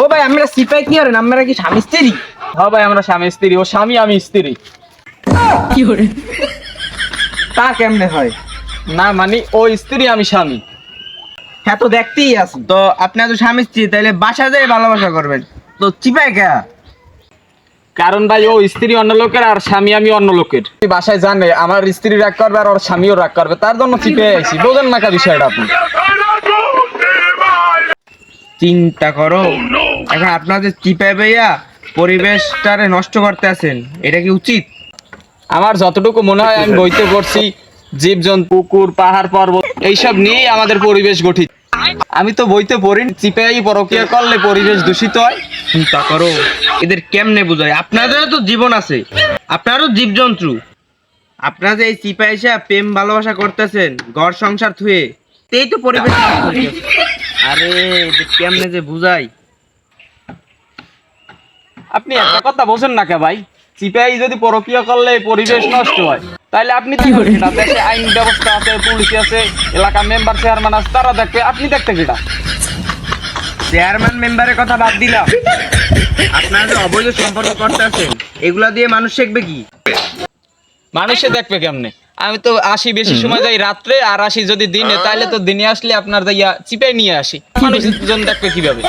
ও ভাই আমরা সিপাই কি করেন? আমরা কি স্বামী স্ত্রী? হ্যাঁ ভাই আমরা স্বামী স্ত্রী। ও স্বামী আমি স্ত্রী। কি হরে তা কেমনে হয়? না মানে ও স্ত্রী আমি স্বামী। হ্যাঁ তো দেখতেই আছি। তো আপনি তো স্বামী স্ত্রী তাহলে বাসা যেয়ে ভালোবাসা করবেন। তো চিপাই কে? কারণ ভাই ও স্ত্রী অন্য লোকের আর স্বামী আমি অন্য লোকের। বাসায় জানে আমার স্ত্রী রাগ করবে আর ওর স্বামীও রাগ করবে। তার জন্য চিপে আইছি। বোঝেন না কা বিষয়টা আপনি। চিন্তা করো। এখন আপনাদের চিপাই ভাইয়া পরিবেশটারে নষ্ট করতে আছেন এটা কি উচিত? আমার যতটুকু মনে হয় আমি বইতে পড়ছি জীবজন্তু পুকুর পাহাড় পর্বত এইসব নিয়েই আমাদের পরিবেশ গঠিত। আমি তো বইতে পড়ি চিপাই পরকিয়া করলে পরিবেশ দূষিত হয়। চিন্তা করো এদের কেমনে বোঝায়? আপনাদেরও তো জীবন আছে আপনারও জীবজন্তু। আপনারা যে এই চিপা এসে প্রেম ভালোবাসা করতেছেন ঘর সংসার থুয়ে তেই তো পরিবেশ। আরে কেমনে যে বুঝাই? আপনি একটা কথা বোঝেন না কে ভাই? চিপাই যদি পরকিয়া করলে পরিবেশ নষ্ট হয় তাহলে আপনি দেখেন কিনা দেশে আইন ব্যবস্থা আছে পুলিশ আছে এলাকা মেম্বার চেয়ারম্যান আছে তারা দেখবে আপনি দেখতে কিনা চেয়ারম্যান মেম্বারের কথা বাদ দিলাম। আপনারা যে অবৈধ সম্পর্ক করতেছেন এগুলা দিয়ে মানুষ শিখবে কি? মানুষে দেখবে কেমনে? আমি তো আসি বেশি সময় যাই রাত্রে আর আসি যদি দিনে তাহলে তো দিনে আসলে আপনার যাইয়া চিপাই নিয়ে আসি। মানুষজন দেখবে কীভাবে?